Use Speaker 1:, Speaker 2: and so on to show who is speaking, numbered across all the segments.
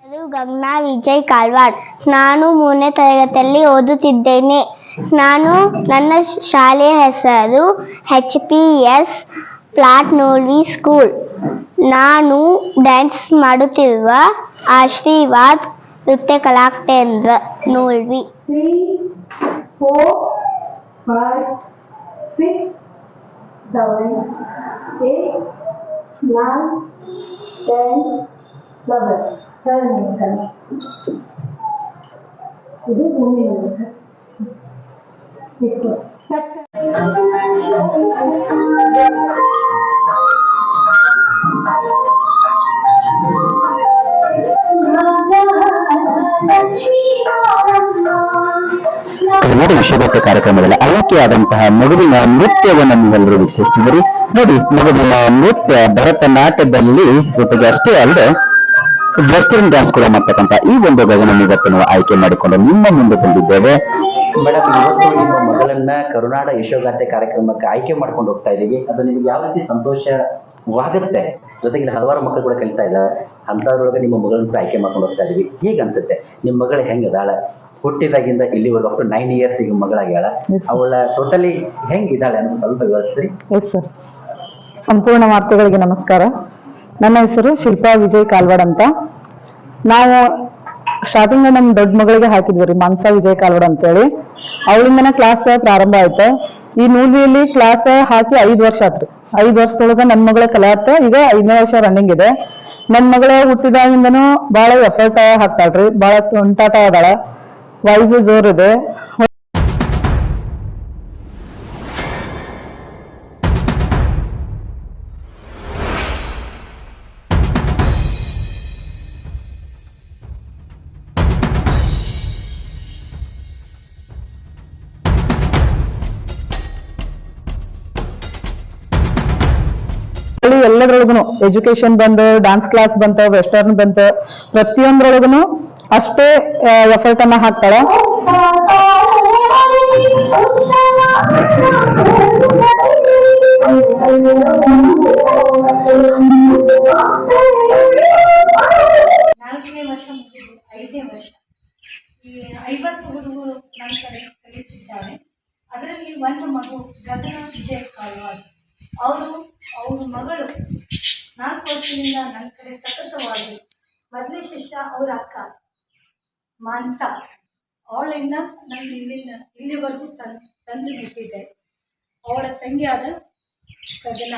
Speaker 1: ಹೆಸರು ಗಂಗನಾ ವಿಜಯ್ ಕಾಲ್ವಾಡ್ ನಾನು ಮೂರನೇ ತರಗತಿಯಲ್ಲಿ ಓದುತ್ತಿದ್ದೇನೆ. ನಾನು ನನ್ನ ಶಾಲೆಯ ಹೆಸರು H P S plot Nolvi school ನಾನು ಡ್ಯಾನ್ಸ್ ಮಾಡುತ್ತಿರುವ Ashirwad Nritya Kalakendra Nolvi
Speaker 2: three, ten, eleven. Sir ನಮಸ್ಕಾರ ಇದು ಭೂಮಿ ನಮಸ್ಕಾರ ಇಷ್ಟು
Speaker 3: ಕನ್ನಡ ವಿಶ್ವಗತ ಕಾರ್ಯಕ್ರಮದಲ್ಲಿ ಆಯ್ಕೆಯಾದಂತಹ ಮಗುವಿನ ನೃತ್ಯವನ್ನು ನೀವೆಲ್ಲರೂ ವೀಕ್ಷಿಸ್ತಿದ್ದೀರಿ. ನೋಡಿ ಮಗುವಿನ ನೃತ್ಯ ಭರತನಾಟ್ಯದಲ್ಲಿ ಜೊತೆಗೆ ಅಷ್ಟೇ ಅಲ್ಲದೆ ವೆಸ್ಟರ್ನ್ ಡ್ಯಾನ್ಸ್ ಕೂಡ ಮಾಡ್ತಕ್ಕಂತ ಈ ಒಂದು ಗಗನ ಇವತ್ತು ನಾವು ಆಯ್ಕೆ ಮಾಡಿಕೊಂಡು ನಿಮ್ಮ ಮುಂದೆ ತಂದಿದ್ದೇವೆ.
Speaker 4: ಮೇಡಮ್ ಇವತ್ತು ನಿಮ್ಮ ಮಗಳನ್ನ ಕರುನಾಡ ಯಶೋಗಾಥೆ ಕಾರ್ಯಕ್ರಮಕ್ಕೆ ಆಯ್ಕೆ ಮಾಡ್ಕೊಂಡು ಹೋಗ್ತಾ ಇದೀವಿ ಅದು ನಿಮಗೆ ಯಾವ ರೀತಿ ಸಂತೋಷವಾಗುತ್ತೆ? ಜೊತೆಗೆ ಇಲ್ಲಿ ಹಲವಾರು ಮಕ್ಕಳು ಕೂಡ ಕಲಿತಾ ಇದ್ದಾರೆ. ಅಂತದ್ರೊಳಗೆ ನಿಮ್ಮ ಮಗಳನ್ನ ಕೂಡ ಆಯ್ಕೆ ಮಾಡ್ಕೊಂಡು ಹೋಗ್ತಾ ಇದೀವಿ ಈಗ ಅನ್ಸುತ್ತೆ? ನಿಮ್ಮ ಮಗಳು ಹೆಂಗ್ ಅದಾಳ ಹುಟ್ಟಿದಾಗಿಂದ ಇಲ್ಲಿವರೆಗೂ ಅಪ್ ಟು ನೈನ್ ಇಯರ್ಸ್ ಈಗ ಮಗಳಾಗ್ಯಾಳ. ಅವಳ ಟೋಟಲಿ ಹೆಂಗ್ ಇದ್ದಾಳೆ ಅನ್ನೋದು ಸ್ವಲ್ಪ
Speaker 5: ಸರ್ ಸಂಪೂರ್ಣ ವಾರ್ತೆಗಳಿಗೆ ನಮಸ್ಕಾರ. ನನ್ನ ಹೆಸರು ಶಿಲ್ಪಾ ವಿಜಯ್ ಕಾಲ್ವಾಡ್ ಅಂತ. ನಾವು ಸ್ಟಾರ್ಟಿಂಗ್ ನಮ್ಮ ದೊಡ್ಡ ಮಗಳಿಗೆ ಹಾಕಿದ್ವಿ ರೀ, ಮಾನ್ಸಾ ವಿಜಯ್ ಕಾಲ್ವಾಡ್ ಅಂತೇಳಿ. ಅವಳಿಂದನ ಕ್ಲಾಸ್ ಪ್ರಾರಂಭ ಆಯ್ತು. ಈ ನೂಲಿಯಲ್ಲಿ ಕ್ಲಾಸ್ ಹಾಕಿ ಐದು ವರ್ಷ ಆತ್ರಿ ಐದು ವರ್ಷದೊಳಗ ನನ್ನ ಮಗಳ ಕಲಾತ ಈಗ ಐದನೇ ವರ್ಷ ರನ್ನಿಂಗ್ ಇದೆ. ನನ್ನ ಮಗಳ ಹುಟ್ಟಿದಾಗಿಂದನೂ ಬಹಳ ಎಫರ್ಟ್ ಹಾಕ್ತಾಳ್ರಿ ಬಹಳ ತುಂಟಾಟ ಅದಾಳ. ವಾಯ್ಸ್ ಜೋರ್ ಇದೆ. ಎಲ್ಲದ್ರೊಳಗುನು ಎಜುಕೇಶನ್ ಬಂದು ಡಾನ್ಸ್ ಕ್ಲಾಸ್ ಬಂತು ವೆಸ್ಟರ್ನ್ ಬಂತು ಪ್ರತಿಯೊಂದ್ರೊಳಗುನು ಅಷ್ಟೇ ಎಫರ್ಟ್ ಅನ್ನ ಹಾಕ್ತಾಳ.
Speaker 6: ಅವ್ರ ಅಕ್ಕ ಮಾನ್ಸ ಅವಳಿಂದ ನಾನು ಇಲ್ಲಿಂದ ಇಲ್ಲಿವರೆಗೂ ತಂದು ತಂದು ಬಿಟ್ಟಿದ್ದೆ ಅವಳ ತಂಗಿಯಾದ ಗಗನ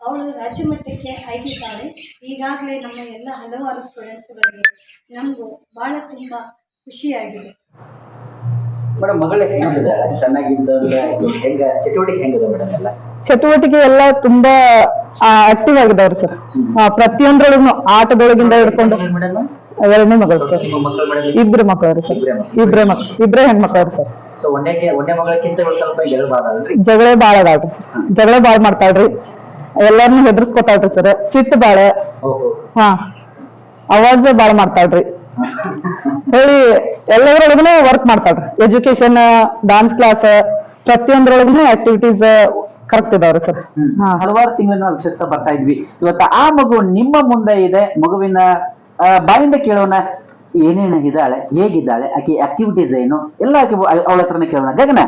Speaker 6: ಅವಳು ರಾಜ್ಯ ಮಟ್ಟಕ್ಕೆ ಆಯ್ದಿದ್ದಾಳೆ ಈಗಾಗಲೇ ನಮ್ಮ ಎಲ್ಲ ಹಲವಾರು ಸ್ಟೂಡೆಂಟ್ಸ್ಗಳಿಗೆ ನಮಗೂ ಭಾಳ ತುಂಬ ಖುಷಿಯಾಗಿದೆ.
Speaker 4: ಮೇಡಮ್ ಮಗಳು ಹೆಂಗಿದ್ದಾಳೆ? ಚೆನ್ನಾಗಿದ್ದ ಹೆಂಗ ಚಟುವಟಿಕೆ ಹೆಂಗಿದೆ ಮೇಡಮ್ ಎಲ್ಲ?
Speaker 5: ಚಟುವಟಿಕೆ ಎಲ್ಲ ತುಂಬಾ ಆಕ್ಟಿವ್ ಆಗಿದವ್ರಿ ಸರ್. ಪ್ರತಿಯೊಂದ್ರೊಳಗೂ ಆಟದೊಳಗಿಂದ ಹಿಡ್ಕೊಂಡು.
Speaker 4: ಮೇಡಮ್
Speaker 5: ಎರಡನೇ ಮಗಳು ಸರ್. ಇಬ್ರು ಮಕ್ಕಳು ಸರ್.
Speaker 4: ಇಬ್ರೇ ಮಕ್ಳು.
Speaker 5: ಇಬ್ರೇ ಮಕ್ಳು ಇಬ್ರೇ ಹೆಣ್ಮಕ್ಳು ಸರ್. ಜಗಳ ಬಾಳ ಅದಾಳ್ರಿ ಜಗಳ ಬಾಳ್ ಮಾಡ್ತಾಳ್ರಿ. ಎಲ್ಲಾರ್ನು ಹೆದರ್ಸ್ಕೊತಾಳ್ರಿ ಸರ್. ಸಿಟ್ಟು ಬಾಳ
Speaker 4: ಓಹೋ.
Speaker 5: ಹಾ. ಅವಾಜ್ ಬಾಳ ಮಾಡ್ತಾಳ್ರಿ. ಹೇಳಿ ಎಲ್ಲದ್ರೊಳಗನು ವರ್ಕ್ ಮಾಡ್ತಾಳ್ರಿ. ಎಜುಕೇಶನ್ ಡಾನ್ಸ್ ಕ್ಲಾಸ್ ಪ್ರತಿಯೊಂದ್ರೊಳಗನು ಆಕ್ಟಿವಿಟೀಸ್ ಕರೆಕ್ಟ್ ಇದಾವ್ರಿ ಸರ್. ಹಾ.
Speaker 7: ಹಲವಾರು ತಿಂಗಳನ್ನ ವೀಕ್ಷಿಸ್ತಾ ಬರ್ತಾ ಇದ್ವಿ. ಇವತ್ತು ಆ ಮಗು ನಿಮ್ಮ ಮುಂದೆ ಇದೆ. ಮಗುವಿನ ಬಾಯಿಂದ ಕೇಳೋಣ ಏನೇನು ಇದ್ದಾಳೆ ಹೇಗಿದ್ದಾಳೆ ಆಕೆ ಆಕ್ಟಿವಿಟೀಸ್ ಏನು ಎಲ್ಲ ಆಕೆ ಅವಳ ಹತ್ರನೇ ಕೇಳೋಣ. ಗಗನ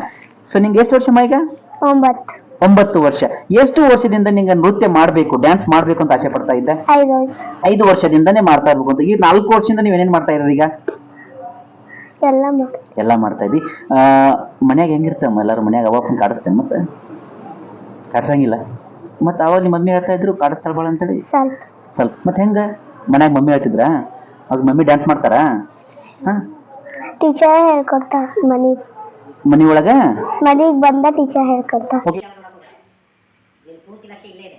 Speaker 7: ಸೊ ನಿಂಗೆ ಎಷ್ಟು ವರ್ಷ ಮೈಗ
Speaker 1: ಒಂಬತ್ತು.
Speaker 7: ಒಂಬತ್ತು ವರ್ಷ. ಎಷ್ಟು ವರ್ಷದಿಂದ ನಿಂಗೆ ನೃತ್ಯ ಮಾಡಬೇಕು ಡ್ಯಾನ್ಸ್ ಮಾಡಬೇಕು ಅಂತ ಆಸೆ ಪಡ್ತಾ ಇದ್ದೆ?
Speaker 1: ಐದು ವರ್ಷ.
Speaker 7: ಐದು ವರ್ಷದಿಂದನೇ ಮಾಡ್ತಾ ಇರ್ಬೇಕು ಅಂತ. ಈ ನಾಲ್ಕು ವರ್ಷದಿಂದ ನೀವು ಏನೇನ್ ಮಾಡ್ತಾ ಇರೋದು ಈಗ
Speaker 1: ಎಲ್ಲ ಮಾಡಿ
Speaker 7: ಎಲ್ಲ ಮಾಡ್ತಾ ಇದ್ದಿ. ಮನ್ಯಾಗ ಹೆಂಗಿರ್ತಮ್ಮ ಎಲ್ಲರೂ? ಮನ್ಯಾಗ ಅವಾಗ ಕಾಡಿಸ್ತೇನೆ ಮತ್ತೆ? ಕಾಡ್ಸಂಗಿಲ್ಲ. ಮತ್ತೆ ಅವಾಗ ನಿಮ್ಮ ಮಮ್ಮಿ ಹೇಳ್ತಾ ಇದ್ರು ಕಾಡಿಸ್ತಾಳ ಬಾಳ ಅಂತೇಳಿ?
Speaker 1: ಸ್ವಲ್ಪ.
Speaker 7: ಸ್ವಲ್ಪ. ಮತ್ತೆ ಹೆಂಗ? ಮನ್ಯಾಗ ಮಮ್ಮಿ ಹೇಳ್ತಿದ್ರ? ಅವಾಗ ಮಮ್ಮಿ ಡ್ಯಾನ್ಸ್ ಮಾಡ್ತಾರ?
Speaker 1: ಟೀಚರ್ ಹೇಳ್ಕೊಡ್ತಾರ ಮನಿ
Speaker 7: ಮನಿ ಒಳಗ?
Speaker 1: ಮನಿಗ್ ಬಂದ ಟೀಚರ್ ಹೇಳ್ಕೊಡ್ತಾರ
Speaker 8: ಲಕ್ಷ ಇಲ್ಲೇ ಇದೆ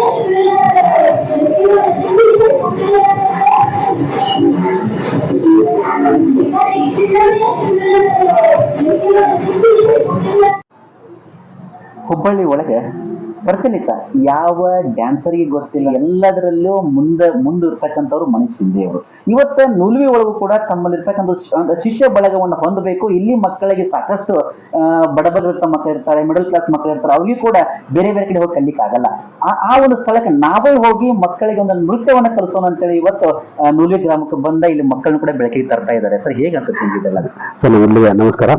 Speaker 7: ಹುಬ್ಬಳ್ಳಿ ಒಳಗೆ ಪ್ರಚಲಿತ. ಯಾವ ಡ್ಯಾನ್ಸರ್ಗೆ ಗೊತ್ತಿಲ್ಲ, ಎಲ್ಲದರಲ್ಲೂ ಮುಂದೆ, ಮುಂದಿರ್ತಕ್ಕಂಥವ್ರು ಅವರು. ಇವತ್ತ ನುಲ್ವಿ ಒಳಗೂ ಕೂಡ ತಮ್ಮಲ್ಲಿರ್ತಕ್ಕಂಥ ಶಿಷ್ಯ ಬಳಗವನ್ನು ಹೊಂದಬೇಕು. ಇಲ್ಲಿ ಮಕ್ಕಳಿಗೆ ಸಾಕಷ್ಟು ಬಡಬಡಿರ್ತ ಮಕ್ಕಳು ಇರ್ತಾರೆ ಮಿಡಲ್ ಕ್ಲಾಸ್ ಮಕ್ಕಳು ಇರ್ತಾರೆ, ಅವ್ರಿಗೆ ಕೂಡ ಬೇರೆ ಬೇರೆ ಕಡೆ ಹೋಗಿ ಕಲಿಕ್ಕಾಗಲ್ಲ ಆ ಒಂದು ಸ್ಥಳಕ್ಕೆ ನಾವೇ ಹೋಗಿ ಮಕ್ಕಳಿಗೆ ಒಂದು ನೃತ್ಯವನ್ನು ಕಲಿಸೋಣ ಅಂತೇಳಿ ಇವತ್ತು ನೂಲಿ ಗ್ರಾಮಕ್ಕೆ ಬಂದ ಇಲ್ಲಿ ಮಕ್ಕಳನ್ನು ಕೂಡ ಬೆಳಕಿಗೆ ತರ್ತಾ ಇದ್ದಾರೆ. ಸರ್, ಹೇಗೆ ಅನ್ಸುತ್ತೆ
Speaker 9: ಸರ್ ಇಲ್ಲಿಗೆ ನಮಸ್ಕಾರ.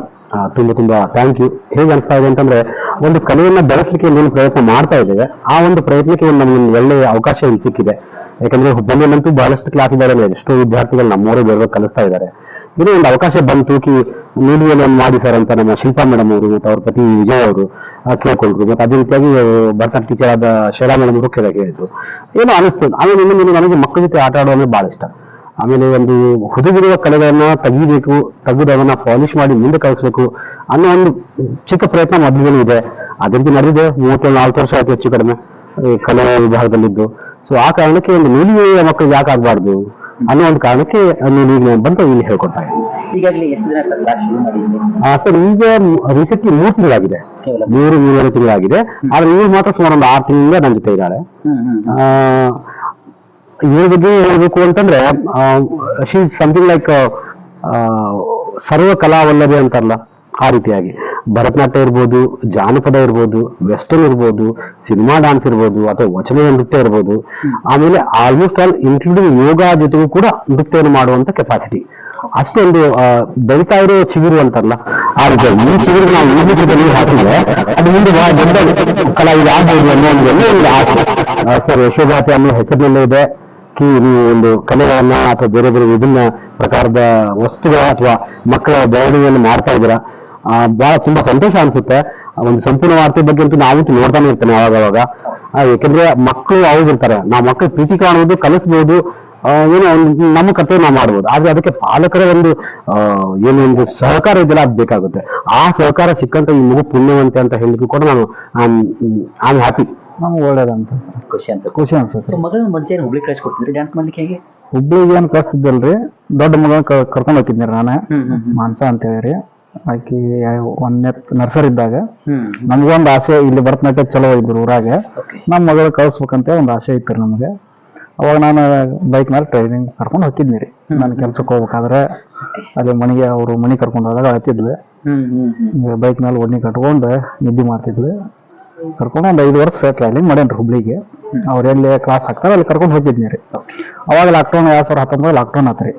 Speaker 9: ತುಂಬಾ ತುಂಬಾ ಥ್ಯಾಂಕ್ ಯು ಹೇಗೆ ಅನಿಸ್ತಾ ಇದೆ ಅಂತಂದ್ರೆ, ಒಂದು ಕಲೆಯನ್ನ ಬೆಳೆಸಲಿಕ್ಕೆ ಏನು ಪ್ರಯತ್ನ ಮಾಡ್ತಾ ಇದ್ದೇವೆ. ಆ ಒಂದು ಪ್ರಯತ್ನಕ್ಕೆ ನಮ್ಗೆ ಒಳ್ಳೆಯ ಅವಕಾಶ ಇಲ್ಲಿ ಸಿಕ್ಕಿದೆ. ಯಾಕಂದ್ರೆ ಹುಬ್ಬಳ್ಳಿಯಲ್ಲಂತೂ ಬಹಳಷ್ಟು ಕ್ಲಾಸ್ ಇದ್ದಾರೆ ಎಷ್ಟೋ ವಿದ್ಯಾರ್ಥಿಗಳು ನಮ್ಮೂರೇ ಬೇರೆ ಕಲಿಸ್ತಾ ಇದ್ದಾರೆ. ಇದು ಒಂದು ಅವಕಾಶ ಬಂತು ಕಿ ಒಂದು ಮಾಡಿ ಸರ್ ಅಂತ ನಮ್ಮ ಶಿಲ್ಪಾ ಮೇಡಮ್ ಅವರು, ಮತ್ತು ಅವ್ರ ಪತಿ ವಿಜಯ್ ಅವರು ಕೇಳ್ಕೊಂಡ್ರು. ಮತ್ತೆ ಅದೇ ರೀತಿಯಾಗಿ ಭರತನಾಟ್ಯ ಟೀಚರ್ ಆದ ಶೈಲಾ ಮೇಡಮ್ ಅವರು ಕೇಳ ಹೇಳಿದ್ರು. ಏನೋ ಅನಿಸ್ತು. ಆಮೇಲೆ ನನಗೆ ಮಕ್ಕಳ ಜೊತೆ ಆಟ ಆಡೋದು ಬಹಳ ಇಷ್ಟ. ಆಮೇಲೆ ಒಂದು ಹುದುಗಿರುವ ಕಲೆಗಳನ್ನ ತೆಗಿಬೇಕು ತೆಗೆದು ಅದನ್ನ ಪಾಲಿಶ್ ಮಾಡಿ ಮುಂದೆ ಕಳಿಸ್ಬೇಕು ಅನ್ನೋ ಒಂದು ಚಿಕ್ಕ ಪ್ರಯತ್ನ ಮೊದಲಿಗೆ ಇದೆ. ಅದೇ ರೀತಿ ನಡೆದಿದೆ ಮೂವತ್ತೇಳು ನಾಲ್ಕು ವರ್ಷ ಆಯ್ತು ಹೆಚ್ಚು ಕಡಿಮೆ ಈ ಕಲೆ ವಿಭಾಗದಲ್ಲಿದ್ದು. ಸೊ ಆ ಕಾರಣಕ್ಕೆ ಒಂದು ನೀಲಿ ಮಕ್ಕಳು ಯಾಕೆ ಆಗ್ಬಾರ್ದು ಅನ್ನೋ ಒಂದು ಕಾರಣಕ್ಕೆ ನೀಲಿ ಬಂದು ಇಲ್ಲಿ ಹೇಳ್ಕೊಡ್ತಾರೆ
Speaker 7: ಈಗಾಗಲೇ ಎಷ್ಟು ದಿನ ಸರ್
Speaker 9: ಈಗ ರೀಸೆಂಟ್ಲಿ ಮೂರು ತಿಂಗಳಾಗಿದೆ.
Speaker 7: ಮೂರು
Speaker 9: ಮೂರು ಮೂರುವರೆ ತಿಂಗಳಾಗಿದೆ. ಆದ್ರೆ ಇವ್ರು ಮಾತ್ರ ಸುಮಾರು ಒಂದು ಆರು ತಿಂಗಳಿಂದ ನನ್ನ ಜೊತೆ ಇದ್ದಾಳೆ ಇವ್ರ ಬಗ್ಗೆ ಹೇಳ್ಬೇಕು ಅಂತಂದ್ರೆ ಶೀಸ್ ಸಮಥಿಂಗ್ ಲೈಕ್ ಸರ್ವ ಕಲಾವಲ್ಲಭೆ ಅಂತಾರಲ್ಲ ಆ ರೀತಿಯಾಗಿ. ಭರತನಾಟ್ಯ ಇರ್ಬೋದು ಜಾನಪದ ಇರ್ಬೋದು ವೆಸ್ಟರ್ನ್ ಇರ್ಬೋದು ಸಿನಿಮಾ ಡಾನ್ಸ್ ಇರ್ಬೋದು ಅಥವಾ ವಚನ ನೃತ್ಯ ಇರ್ಬೋದು ಆಮೇಲೆ ಆಲ್ಮೋಸ್ಟ್ ಆಲ್ ಇನ್ಕ್ಲೂಡಿಂಗ್ ಯೋಗ ಜೊತೆಗೂ ಕೂಡ ನೃತ್ಯವನ್ನು ಮಾಡುವಂತ ಕೆಪಾಸಿಟಿ ಅಷ್ಟೊಂದು ಬೆಳಿತಾ ಇರೋ ಚಿಗುರು ಅಂತಾರಲ್ಲ ಆ ರೀತಿ. ಈ ಚಿಗುರು ನಾವು ಇಂಗ್ಲಿಷದಲ್ಲಿ ಹಾಕಿದ್ರೆ ಅದು ಮುಂದೆ ಬಹಳ ದೊಡ್ಡ ಕಲಾವಿದ ಆಗ್ಬೋದು ಅನ್ನೋ ಒಂದು ಒಳ್ಳೆಯ ಆಸೆ. ಆ, ಸರ್ ಯಶೋಗಾತಿ ಅನ್ನೋ ಹೆಸರಿನಲ್ಲೇ ಇದೆ. ಕಿ ನೀವು ಒಂದು ಕಲೆಗಳನ್ನ ಅಥವಾ ಬೇರೆ ಬೇರೆ ವಿಭಿನ್ನ ಪ್ರಕಾರದ ವಸ್ತುಗಳ ಅಥವಾ ಮಕ್ಕಳ ಬೆಳವಣಿಗೆಯನ್ನು ಮಾಡ್ತಾ ಇದ್ದೀರಾ? ಆ, ಬಹಳ ತುಂಬಾ ಸಂತೋಷ ಅನ್ಸುತ್ತೆ. ಒಂದು ಸಂಪೂರ್ಣ ವಾರ್ತೆ ಬಗ್ಗೆ ಅಂತೂ ನಾವು ನೋಡ್ತಾನೆ ಇರ್ತೇನೆ ಅವಾಗ ಅವಾಗ ಆ, ಯಾಕಂದ್ರೆ ಮಕ್ಕಳು ಅವ್ರಿರ್ತಾರೆ ನಾವು ಮಕ್ಕಳು ಪ್ರೀತಿ ಕಾಣುವುದು ಕಲಿಸ್ಬೋದು ಏನೋ ಒಂದು ನಮ್ಮ ಕಥೆ ನಾವು ಮಾಡ್ಬೋದು. ಆದ್ರೆ ಅದಕ್ಕೆ ಪಾಲಕರ ಒಂದು ಏನು ಒಂದು ಸಹಕಾರ ಇದೆಲ್ಲ ಅದು ಬೇಕಾಗುತ್ತೆ. ಆ ಸಹಕಾರ ಸಿಕ್ಕಂತ ಈ ಮಗು ಪುಣ್ಯವಂತೆ ಅಂತ ಹೇಳಿದ್ರು ಕೂಡ ನಾನು ಐ ಆಮ್ ಹ್ಯಾಪಿ
Speaker 10: ನಮ್ಗೆ ಒಳ್ಳೇದಂತ.
Speaker 7: ಖುಷಿ ಅಂತ
Speaker 10: ಖುಷಿ ಅನ್ಸುತ್ತೆ.
Speaker 7: ಸೊ ಮಗಳನ್ನ ಮುಂಚೆ ಹುಬ್ಳಿ ಕಳಿಸ್ಕೊಡ್ತಿದ್ರಿ ಡ್ಯಾನ್ಸ್ ಮಾಡ್ಲಿಕ್ಕೆ ಹೇಗೆ?
Speaker 10: ಹುಬ್ಳಿಗೆ ಏನು ಕಳಿಸ್ತಿದ್ದಲ್ರಿ? ದೊಡ್ಡ ಮಗನ ಕರ್ಕೊಂಡು ಹೋಗಿದ್ನಿ ನಾನು.
Speaker 7: ಹ್ಮ್ ಹ್ಮ್
Speaker 10: ಮಾನ್ಸ ಅಂತ ಹೇಳಿ ಆಕಿ ಒಂದನೇ ನರ್ಸರಿ ಇದ್ದಾಗ.
Speaker 7: ಹ್ಮ್
Speaker 10: ನಮ್ಗೊಂದು ಆಸೆ ಇಲ್ಲಿ ಭರತನಾಟ್ಯ ಚಲೋ ಇದ್ರು ಊರಾಗ.
Speaker 7: ಓಕೆ
Speaker 10: ನಮ್ಮ ಮಗಳು ಕಳಿಸ್ಬೇಕಂತ ಒಂದು ಆಸೆ ಇತ್ತು ನಮಗೆ. ಅವಾಗ ನಾನು ಬೈಕ್ ಮೇಲೆ ಟ್ರೈನಿಂಗ್ ಕರ್ಕೊಂಡು ಹೋಗ್ತಿದ್ನಿ ರೀ. ನಾನು ಕೆಲ್ಸಕ್ಕೆ ಹೋಗ್ಬೇಕಾದ್ರೆ ಅಲ್ಲಿ ಮನೆಗೆ ಅವರು ಮನೆ ಕರ್ಕೊಂಡು ಹೋದಾಗ ಹತ್ತಿದ್ವಿ
Speaker 7: ಹ್ಮ್ ಹ್ಮ್ ಹ್ಮ್.
Speaker 10: ಬೈಕ್ ಮೇಲೆ ಒಡ್ನಿ ಕಟ್ಕೊಂಡು ನಿದ್ದೆ ಮಾಡ್ತಿದ್ವಿ. ಕರ್ಕೊಂಡು ಒಂದು ಐದು ವರ್ಷ ಟ್ರಾವೆಲಿಂಗ್ ಮಾಡೇನ್ರಿ ಹುಬ್ಳಿಗೆ. ಅವ್ರು ಎಲ್ಲಿ ಕ್ಲಾಸ್ ಹಾಕ್ತಾರೆ ಅಲ್ಲಿ ಕರ್ಕೊಂಡು ಹೋಗಿದ್ನಿ ರೀ. ಅವಾಗ ಲಾಕ್ಡೌನ್ ಎರಡ್ ಸಾವಿರ ಹತ್ತೊಂಬತ್ತು ಲಾಕ್ಡೌನ್ ಆತ್ರಿ.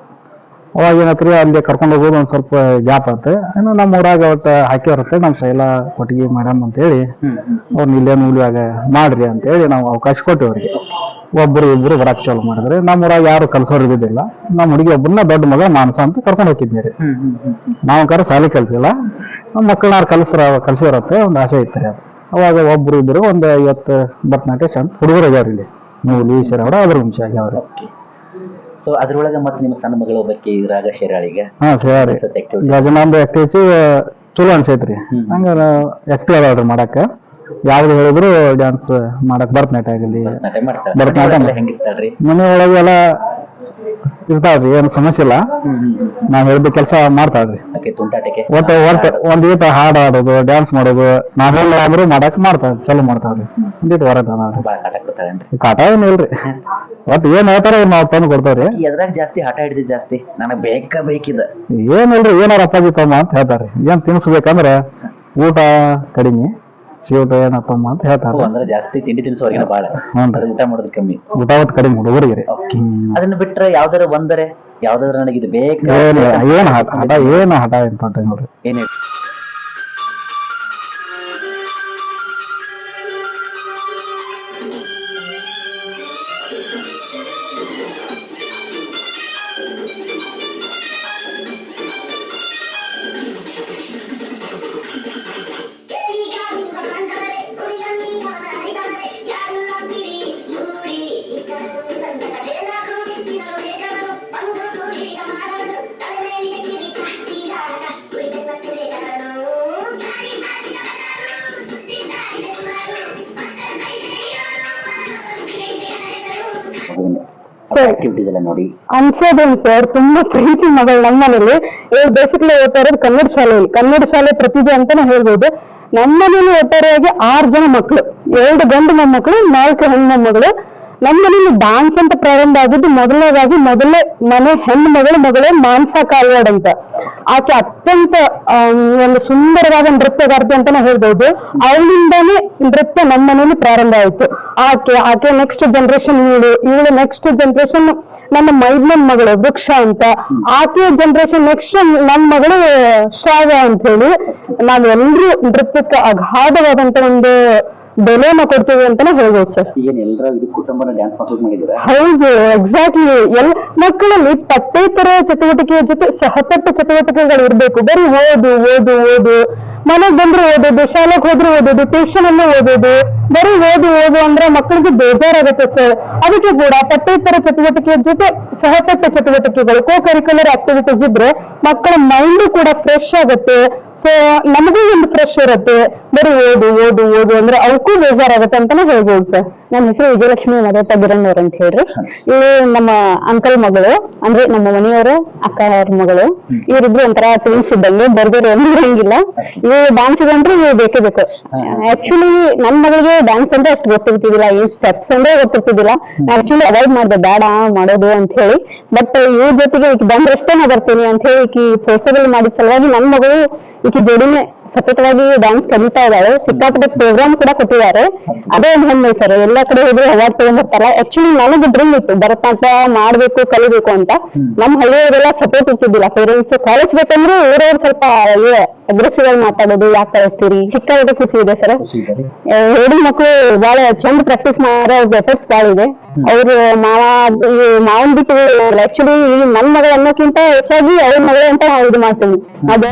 Speaker 10: ಅವಾಗ ಏನತ್ರಿ ಅಲ್ಲಿ ಕರ್ಕೊಂಡು ಹೋಗೋದು ಒಂದ್ ಸ್ವಲ್ಪ ಗ್ಯಾಪ್ ಆತ. ಇನ್ನು ನಮ್ಮ ಊರಾಗ ಅವತ್ತು ಹಾಕಿರುತ್ತೆ ನಮ್ಮ ಶೈಲಾ ಕೊಟ್ಟಿಗೆ ಮೇಡಮ್ ಅಂತೇಳಿ. ಅವ್ರನ್ನ ಇಲ್ಲೇ ನೂಲಿಯಾಗ ಮಾಡ್ರಿ ಅಂತೇಳಿ ನಾವು ಅವಕಾಶ ಕೊಟ್ಟಿವಿ ಅವ್ರಿಗೆ. ಒಬ್ರು ಇಬ್ರು ಬರಕ್ ಚಾಲು ಮಾಡಿದ್ರೆ ನಮ್ಮ ಊರಾಗ ಯಾರು ಕಲ್ಸೋರು ಇದ್ದಿದ್ದಿಲ್ಲ. ನಮ್ಮ ಹುಡುಗಿ ಒಬ್ಬರನ್ನ ದೊಡ್ಡ ಮಗ ಮಾನಸ ಅಂತ ಕರ್ಕೊಂಡು ಹೋಗಿದ್ನಿ ರೀ. ನಾವು ಕರೆ ಸಾಲಿ ಕಲ್ಸಿಲ್ಲ ನಮ್ಮ ಮಕ್ಕಳನ್ನ ಕಲ್ಸ್ರ ಕಲ್ಸಿರತ್ತೆ ಒಂದು ಆಸೆ ಇತ್ತು ರೀ ಅದು. ಅವಾಗ ಒಬ್ರು ಇದ್ರು ಒಂದು ಐವತ್ತು ಭರತನಾಟ್ಯ ಶಾಂತ ಹುಡುಗರು ಆಗ್ಯಾವ್ರಿ ಇಲ್ಲಿ. ನೂಲಿ ಅವರ ಅದ್ರ ವಂಶ ಆಗ್ಯಾವ್ರಿ
Speaker 7: ಸೊ ಅದ್ರೊಳಗೆ ಮತ್ತೆ ನಿಮ್ಮ ಸಣ್ಣ ಮಗಳ ಬಗ್ಗೆ ರಾಗ ಶೇರಾಳಿಗೆ?
Speaker 10: ಹಾ ಸರಿ ನಮ್ದು ಆಕ್ಟಿವಿಟಿ ಚಲೋ ಅನ್ಸೈತ್ರಿ. ಹಂಗ ಆಕ್ಟಿವ್ ಅದಾವ್ರಿ ಮಾಡಾಕ ಯಾವ್ದು ಹೇಳಿದ್ರು ಡ್ಯಾನ್ಸ್ ಮಾಡಕ್ ಭರತನಾಟ್ಯ ಆಗಲಿ.
Speaker 7: ಭರತನಾಟ್ಯ
Speaker 10: ಮನೆ ಒಳಗೆಲ್ಲ ಇರ್ತಾವ್ರಿ ಏನು ಸಮಸ್ಯೆ ಇಲ್ಲ. ನಾವ್ ಹೇಳಿದ ಕೆಲಸ ಮಾಡ್ತಾವ್ರಿ
Speaker 7: ಓಕೆ ತುಂಟಾಟಕ್ಕೆ.
Speaker 10: ಒಟ್ಟು ಒಟ್ಟು ಒಂದ್ ಈಟ ಹಾಡ್ ಆಡೋದು ಡ್ಯಾನ್ಸ್ ಮಾಡೋದು ನಾವೆಲ್ಲ ಆದ್ರೂ ಮಾಡಕ್ ಮಾಡ್ತಾವ್ರಿ ಚಲೋ ಮಾಡ್ತಾವ್ರಿ ಒಂದೀಟ ಹೊರಗೆ ಅದಾವ್ರಿ
Speaker 7: ಕಾಟ
Speaker 10: ಕಾಟ ಏನು ಇಲ್ರಿ. ಒಟ್ಟು ಏನ್ ಹೇಳ್ತಾರ ನಾವ್ ತಂದು ಕೊಡ್ತಾವ್ರಿ.
Speaker 7: ಎದ್ರಾಗ ಜಾಸ್ತಿ ಆಟ ಹಿಡಿದಿದ್ ಜಾಸ್ತಿ. ನನಗ್ ಬೇಕ ಬೇಕಿದ.
Speaker 10: ಏನಿಲ್ರಿ ಏನಾರ ಅಪ್ಪಾಜಿ ತಮ್ಮ ಅಂತ ಹೇಳ್ತಾರ್ರಿ. ಏನ್ ತಿನ್ಸ್ಬೇಕಂದ್ರ ಊಟ ಕಡಿಮೆ. ಚೀಟ ಏನ ತಮ್ಮ ಅಂತ ಹೇಳ್ತಾರೆ.
Speaker 7: ಅಂದ್ರೆ ಜಾಸ್ತಿ ತಿಂಡಿ ತಿನ್ಸೋರ್ಗಿನ ಬಾಳ.
Speaker 10: ಹ್ಞೂನ್ರಿ.
Speaker 7: ಅದು ಊಟ ಮಾಡೋದು ಕಮ್ಮಿ.
Speaker 10: ಊಟ ಒಟ್ಟು ಕಡಿಮೆ ಹುಡುಗರಿಗೆ ರೀ
Speaker 7: ಅದನ್ನ ಬಿಟ್ರೆ ಯಾವ್ದಾರ ಒಂದರೆ ಯಾವ್ದಾದ್ರ ನನಗೆ ಇದು ಬೇಕು
Speaker 10: ಏನು ಹಠ ಏನು ಹಠ ಅಂತ ನೋಡ್ರಿ
Speaker 7: ಏನ್
Speaker 9: ಆಕ್ಟಿವಿಟೀಸ್ ಎಲ್ಲ ನೋಡಿ.
Speaker 11: ಅನ್ಸೋದೇನ್ ಸರ್. ತುಂಬಾ ಪ್ರೀತಿ ಮಗಳು ನಮ್ಮ ಮನೇಲಿ. ಇವ್ರು ಬೇಸಿಕಲಿ ಓದ್ತಾ ಇರೋದು ಕನ್ನಡ ಶಾಲೆಯಲ್ಲಿ. ಕನ್ನಡ ಶಾಲೆ ಪ್ರತಿಭೆ ಅಂತಾನೆ ಹೇಳ್ಬೋದು. ನಮ್ಮ ಮನೇಲಿ ಒಟ್ಟಾರೆಯಾಗಿ ಆರ್ ಜನ ಮಕ್ಕಳು ಎರಡು ಗಂಡು ಮೊಮ್ಮಕ್ಕಳು, ನಾಲ್ಕು ಹೆಣ್ಣು ಮೊಮ್ಮಗಳು ನಮ್ಮ ಮನೇಲಿ ಡಾನ್ಸ್ ಅಂತ ಪ್ರಾರಂಭ ಆಗುದು ಮೊದಲನೇದಾಗಿ ಮೊದಲೇ ಮನೆ ಹೆಣ್ಣು ಮಗಳು, ಮಗಳೇ ಮಾನ್ಸಾ ಕಾಲ್ವಾಡ್ ಅಂತ ಆಕೆ ಅತ್ಯಂತ ಒಂದು ಸುಂದರವಾದ ನೃತ್ಯಗಾರ್ತಿ ಅಂತಾನೆ ಹೇಳ್ಬಹುದು ಅವಳಿಂದಾನೇ ನೃತ್ಯ ನಮ್ಮ ಮನೇಲಿ ಪ್ರಾರಂಭ ಆಯ್ತು. ಆಕೆ ಆಕೆ ನೆಕ್ಸ್ಟ್ ಜನರೇಷನ್ ಇವಳು ಇವಳು ನೆಕ್ಸ್ಟ್ ಜನರೇಷನ್ ನನ್ನ ಮೈದ್ನನ್ ಮಗಳು, ವೃಕ್ಷ ಅಂತ. ಆಕೆ ಜನರೇಷನ್ ನೆಕ್ಸ್ಟ್ ನಮ್ಮ ಮಗಳು ಶ್ರಾವ್ಯ ಅಂತ ಹೇಳಿ. ನಾವೆಲ್ಲರೂ ನೃತ್ಯಕ್ಕೆ ಅಗಾಧವಾದಂತ ಒಂದು ಬೆಲೆನ ಕೊಡ್ತೀವಿ ಅಂತಾನೆ ಹೇಳ್ಬೋದು ಸರ್
Speaker 9: ಈಗೇನ್ ಎಲ್ಲರೂ ಇದು ಕುಟುಂಬನ ಡ್ಯಾನ್ಸ್ ಮಾಸ್ಟರ್ ಮಾಡಿದ್ದೀರಾ?
Speaker 11: ಹೌದು ಎಕ್ಸಾಕ್ಟ್ಲಿ ಎಲ್ ಮಕ್ಕಳಲ್ಲಿ ಪಠ್ಯೇತರ ಚಟುವಟಿಕೆಯ ಜೊತೆ ಸಹಪಠ್ಯ ಚಟುವಟಿಕೆಗಳು ಇರಬೇಕು. ಬರೀ ಓದು ಓದು ಓದು. ಮನೆಗ್ ಬಂದ್ರೆ ಓದೋದು ಶಾಲೆಗೆ ಹೋದ್ರೆ ಓದೋದು ಟ್ಯೂಷನ್ ಅಲ್ಲೇ ಓದೋದು. ಬರೀ ಓದು ಓದು ಅಂದ್ರೆ ಮಕ್ಕಳಿಗೆ ಬೇಜಾರಾಗುತ್ತೆ ಸರ್ ಅದಕ್ಕೆ ಕೂಡ ಪಠ್ಯೇತರ ಚಟುವಟಿಕೆಯ ಜೊತೆ ಸಹಪಠ್ಯ ಚಟುವಟಿಕೆಗಳು ಕೋ ಕರಿಕ್ಯುಲರ್ ಆಕ್ಟಿವಿಟೀಸ್ ಇದ್ರೆ ಮಕ್ಕಳ ಮೈಂಡ್ ಕೂಡ ಫ್ರೆಶ್ ಆಗುತ್ತೆ. ಸೊ ನಮಗೂ ಒಂದು ಫ್ರೆಶ್ ಇರುತ್ತೆ. ಬರೀ ಓದು ಓದು ಓದು ಅಂದ್ರೆ ಅವಕ್ಕೂ ಬೇಜಾರಾಗುತ್ತೆ ಅಂತಾನೆ ಹೇಳ್ಬೋದು ಸರ್ ನನ್ನ ಹೆಸರು ವಿಜಯಲಕ್ಷ್ಮಿ ಮದತ್ತ ಬಿರಣ್ಣವ್ರ ಅಂತ ಹೇಳ್ರಿ. ಇಲ್ಲಿ ನಮ್ಮ ಅಂಕಲ್ ಮಗಳು, ಅಂದ್ರೆ ನಮ್ಮ ಮನೆಯವರ, ಅಕ್ಕ ಅವ್ರ ಮಗಳು, ಇವರಿಬ್ರು ಒಂಥರ ಟ್ವಿನ್ಸ್ ಇದ್ದಂಗೆ ಬರ್ಬೇರೆ ಏನು ಇರಂಗಿಲ್ಲ. ಇವು ಡಾನ್ಸ್ ಅಂದ್ರೆ ಇವು ಬೇಕೇ ಬೇಕು. ಆಕ್ಚುಲಿ ನನ್ನ ಮಗಳಿಗೆ ಡಾನ್ಸ್ ಅಂದ್ರೆ ಅಷ್ಟು ಗೊತ್ತಿರ್ತಿದಿಲ್ಲ ಇವ್ ಸ್ಟೆಪ್ಸ್ ಅಂದ್ರೆ ಗೊತ್ತಿರ್ತಿದಿಲ್ಲ ಆಕ್ಚುಲಿ ಅವಾಯ್ಡ್ ಮಾಡ್ದೆ, ಬೇಡ ಮಾಡೋದು ಅಂತ ಹೇಳಿ. ಬಟ್ ಇವ್ರ ಜೊತೆಗೆ ಈಗ ಬಂದ್ರಷ್ಟೇ ನಾ ಬರ್ತೀನಿ ಅಂತ ಹೇಳಿ ಈ ಫೋರ್ಸಬಲ್ ಮಾಡಿದ ಸಲುವಾಗಿ ನನ್ನ ಮಗಳು ಈಕಿ ಜೋಡಿನೇ ಸತತವಾಗಿ ಡ್ಯಾನ್ಸ್ ಕಲಿತಾ ಇದ್ದಾಳೆ ಸಿಕ್ಕಾಪಟ್ಟೆ ಪ್ರೋಗ್ರಾಮ್ ಕೂಡ ಕೊಟ್ಟಿದ್ದಾರೆ. ಅದೇ ಒಂದು ಹೆಮ್ಮೆ ಸರ್ ಎಲ್ಲಾ ಕಡೆ ಹೋದ್ರೆ ಅವಾರ್ಡ್ ತಗೊಂಡ್ಬರ್ತಾರ. ಆಕ್ಚುಲಿ ನನಗೆ ಡ್ರೀಮ್ ಇತ್ತು. ಭರತನಾಟ್ಯ ಮಾಡ್ಬೇಕು ಕಲಿಬೇಕು ಅಂತ. ನಮ್ ಹಳ್ಳಿಯವರೆಲ್ಲ ಸಪೋರ್ಟ್ ಇರ್ತಿದ್ದಿಲ್ಲ ಪೇರೆಂಟ್ಸ್ ಕಾಲೇಜ್ ಬೇಕಂದ್ರೆ ಊರವ್ರು ಸ್ವಲ್ಪ ಅಗ್ರೆಸಿವ್ ಆಗಿ ಮಾತಾಡೋದು ಯಾಕೆ ಕಳಿಸ್ತೀರಿ? ಸಿಕ್ಕಾಪಟ್ಟೆ ಖುಷಿ ಇದೆ ಸರ್ ಎರಡು ಮಕ್ಕಳು ಬಹಳ ಚಂದ ಪ್ರಾಕ್ಟೀಸ್ ಮಾಡೋ ಎಫರ್ಟ್ಸ್ ಬಹಳ ಇದೆ. ಅವ್ರು ಮಾವ ಮಾವನ್ ಬಿಟ್ಟು ಆಕ್ಚುಲಿ ನನ್ ಮಗಳು ಅನ್ನೋಕ್ಕಿಂತ ಹೆಚ್ಚಾಗಿ ಅವ್ರ ಮಗಳ ಅಂತ ನಾವು ಇದು ಮಾಡ್ತೀನಿ ಅದೇ.